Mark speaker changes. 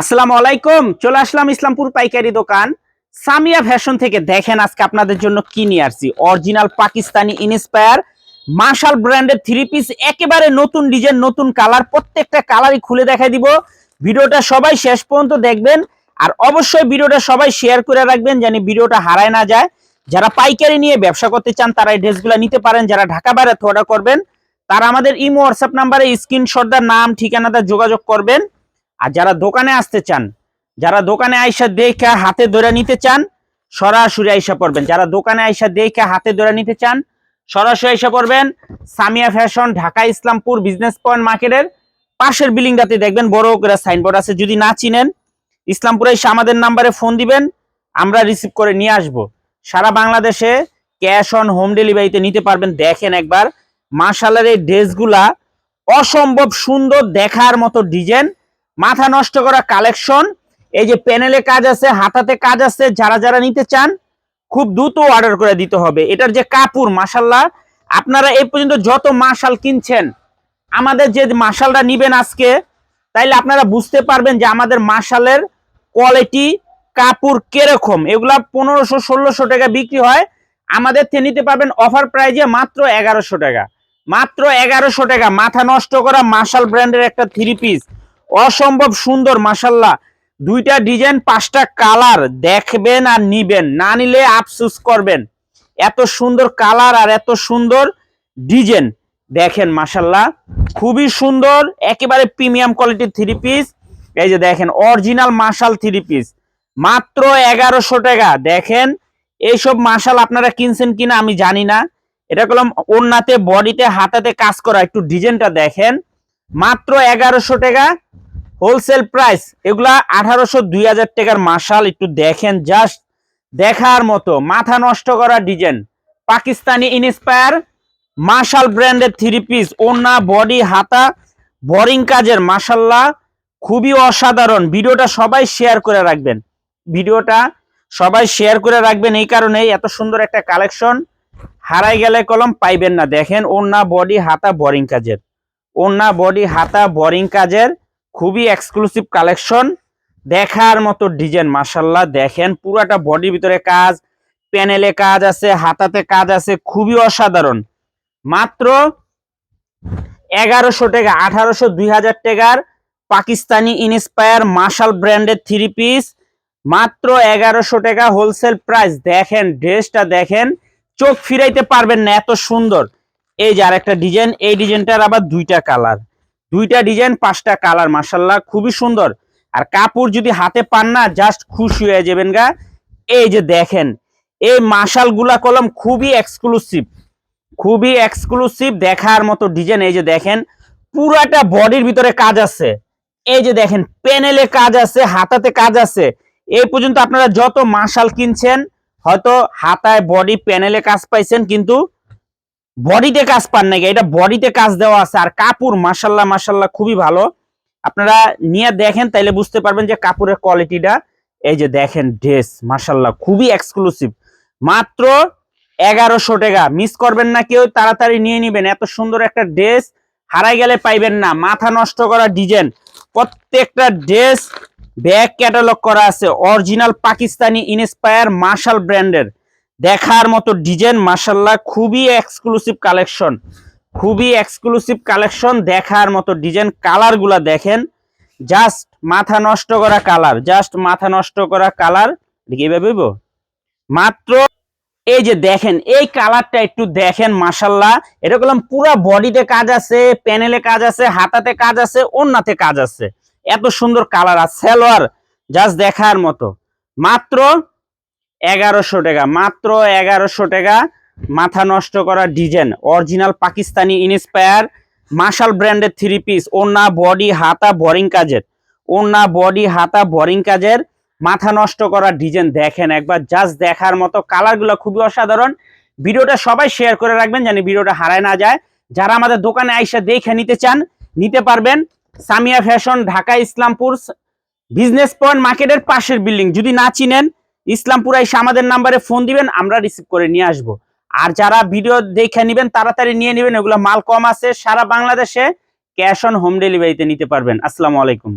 Speaker 1: আসসালামু আলাইকুম, চলে আসলাম ইসলামপুর পাইকারি দোকান। সামিয়া ফ্যাশন থেকে দেখেন আজকে আপনাদের জন্য কি নিয়ে আসছি। অরিজিনাল পাকিস্তানি ইনস্পায়ার মার্শাল ব্র্যান্ডের থ্রি পিস একেবারে নতুন ডিজাইন নতুন কালার প্রত্যেকটা কালারই খুলে দেখাই দিব। ভিডিওটা সবাই শেষ পর্যন্ত দেখবেন আর অবশ্যই ভিডিওটা সবাই শেয়ার করে রাখবেন জানি ভিডিওটা হারায় না যায়। যারা পাইকারি নিয়ে ব্যবসা করতে চান, তারা এই ড্রেসগুলো নিতে পারেন। যারা ঢাকা বাইরে অর্ডার করবেন, তারা আমাদের ইমো হোয়াটসঅ্যাপ নাম্বারে স্ক্রিনশটদার নাম, ঠিকানাটা যোগাযোগ করবেন। আর যারা দোকানে আসতে চান, যারা দোকানে আইসা দেখে হাতে ধরে নিতে চান, সরাসরি আইসা পড়বেন। যারা দোকানে আইসা দেখে হাতে ধরে নিতে চান, সরাসরি আইসা পড়বেন Samiya fashion, Dhaka Islampur business point মার্কেটের পাশের বিল্ডিংটাতে দেখবেন বড় করে সাইনবোর্ড আছে। যদি না চিনেন, ইসলামপুরে এসে আমাদের নাম্বারে ফোন দিবেন, আমরা রিসিভ করে নিয়ে আসব। সারা বাংলাদেশে ক্যাশ অন হোম ডেলিভারিতে নিতে পারবেন। দেখেন একবার মার্শালের এই ড্রেসগুলা অসম্ভব সুন্দর দেখার মতো ডিজাইন। মাথা নষ্ট করা কালেকশন এই যে প্যানেলে কাজ আছে, হাতাতে কাজ আছে, যারা যারা নিতে চান, খুব দ্রুত অর্ডার করে দিতে হবে। এটার যে কাপড় মাসাল্লাহ আপনারা এই পর্যন্ত যত মাশাল কিনছেন, আমাদের যে মাশালটা নিবেন আজকে, তাইলে আপনারা বুঝতে পারবেন যে আমাদের মাশালের কোয়ালিটি কাপড় কীরকম। এগুলা পনেরোশো, ষোলোশো টাকা বিক্রি হয়। আমাদের থেকে নিতে পারবেন অফার প্রাইজে মাত্র এগারোশো টাকা। মাত্র এগারোশো টাকা। মাথা নষ্ট করা মাশাল ব্র্যান্ডের একটা থ্রি পিস অসম্ভব সুন্দর মাসাল্লাহ দুইটা ডিজাইন, পাঁচটা কালার। দেখবেন আর নিবেন, না নিলে আফসুস করবেন। এত সুন্দর কালার আর এত সুন্দর ডিজাইন। দেখেন মাসাল্লাহ খুবই সুন্দর, একেবারে প্রিমিয়াম কোয়ালিটির থ্রি পিস। এই যে দেখেন, অরিজিনাল মাসাল থ্রি পিস। মাত্র এগারোশো টাকা। দেখেন, এইসব মাসাল আপনারা কিনছেন কিনা আমি জানি না। এটা করলাম ওনাতে বডিতে, হাতাতে কাজ করা। একটু ডিজাইনটা দেখেন। মাত্র এগারোশো টাকা। হোলসেল প্রাইস এগুলা আঠারোশো, দুই হাজার টাকার মাসাল, একটু দেখেন জাস্ট দেখার মতো। মাথা নষ্ট করা ডিজাইন পাকিস্তানি ইনস্পায়ার মার্শাল ব্র্যান্ডের থ্রি পিস ওনা বডি হাতা বোরিং কাজের, মাসাল্লাহ, খুবই অসাধারণ। ভিডিওটা সবাই শেয়ার করে রাখবেন। ভিডিওটা সবাই শেয়ার করে রাখবেন এই কারণে এত সুন্দর একটা কালেকশন হারাই গেলে কলম পাইবেন না। দেখেন ওনা বডি হাতা বোরিং কাজের। ওনা বডি, হাতা বোরিং কাজের খুবই এক্সক্লুসিভ কালেকশন দেখার মতো ডিজাইন মাসাল্লাহ দেখেন, পুরাটা বডির ভিতরে কাজ প্যানেলে কাজ আছে, হাতাতে কাজ আছে, খুবই অসাধারণ। মাত্র এগারোশো টাকা, আঠারোশো, দুই হাজার টাকার পাকিস্তানি ইনস্পায়ার মার্শাল ব্র্যান্ডের থ্রি পিস মাত্র এগারোশো টাকা হোলসেল প্রাইস দেখেন ড্রেসটা দেখেন, চোখ ফিরাইতে পারবেন না, এত সুন্দর। এই যে আরেকটা ডিজাইন এই ডিজাইনটার আবার দুইটা কালার দুইটা ডিজাইন পাঁচটা কালার মার্শাল্লাহ খুবই সুন্দর। আর কাপড় যদি হাতে পান না জাস্ট খুশি হয়ে যাবেন গা। এই যে দেখেন, এই মাশালগুলা কলম খুবই এক্সক্লুসিভ খুবই এক্সক্লুসিভ দেখার মতো ডিজাইন এই যে দেখেন, পুরাটা বডির ভিতরে কাজ আছে। এই যে দেখেন প্যানেলে কাজ আছে, হাতাতে কাজ আছে। এই পর্যন্ত আপনারা যত মাশাল কিনছেন, হয়তো হাতায় বডি প্যানেলে কাজ পাইছেন, কিন্তু বডিতে কাজ পান নাকি? এটা বডিতে কাজ দেওয়া আছে। আর কাপড় মাসাল্লাহ মাসাল্লাহ খুবই ভালো। আপনারা নিয়ে দেখেন, তাইলে বুঝতে পারবেন যে কাপড়ের কোয়ালিটিটা এই যে দেখেন ড্রেস মাসাল্লাহ খুবই এক্সক্লুসিভ মাত্র এগারোশো টাকা। মিস করবেন না কেউ, তাড়াতাড়ি নিয়ে নিবেন। এত সুন্দর একটা ড্রেস হারাই গেলে পাইবেন না। মাথা নষ্ট করা ডিজাইন প্রত্যেকটা ড্রেস ব্যাগ ক্যাটালগ করা আছে। অরিজিনাল পাকিস্তানি ইনস্পায়ার মার্শাল ব্র্যান্ডের দেখার মতো ডিজাইন মাসাল্লাহ খুবই এক্সক্লুসিভ কালেকশন খুবই এক্সক্লুসিভ কালেকশন দেখার মতো ডিজাইন কালারগুলা দেখেন জাস্ট মাথা নষ্ট করা কালার জাস্ট মাথা নষ্ট করা কালার মাত্র, এই যে দেখেন, এই কালারটা একটু দেখেন মাসাল্লাহ এটা করলাম পুরো বডিতে কাজ আছে প্যানেলে কাজ আছে, হাতাতে কাজ আছে ওন্নাতে কাজ আছে। এত সুন্দর কালার আর সেলোয়ার জাস্ট দেখার মতো। মাত্র এগারোশো টাকা। মাত্র এগারোশো টাকা মাথা নষ্ট করা design. Original Pakistani inspire Marshal ব্র্যান্ডের থ্রি পিস ওনা বডি হাতা বোরিং কাজের। ওনা বডি হাতা বোরিং কাজের মাথা নষ্ট করা ডিজাইন। দেখেন একবার জাস্ট দেখার মতো কালারগুলো খুবই অসাধারণ। ভিডিওটা সবাই শেয়ার করে রাখবেন জানি ভিডিওটা হারায় না যায়। যারা আমাদের দোকানে আইসা দেখে নিতে চান, নিতে পারবেন। Samiya fashion Dhaka Islampur business point মার্কেটের পাশের বিল্ডিং যদি না চিনেন ইসলামপুর এসে আমাদের নাম্বারে ফোন দিবেন, আমরা রিসিভ করে নিয়ে আসব। আর যারা ভিডিও দেখে নেবেন, তাড়াতাড়ি নিয়ে নেবেন, এগুলো মাল কম আছে, সারা বাংলাদেশে ক্যাশ অন হোম ডেলিভারিতে নিতে পারবেন। আসসালামু আলাইকুম।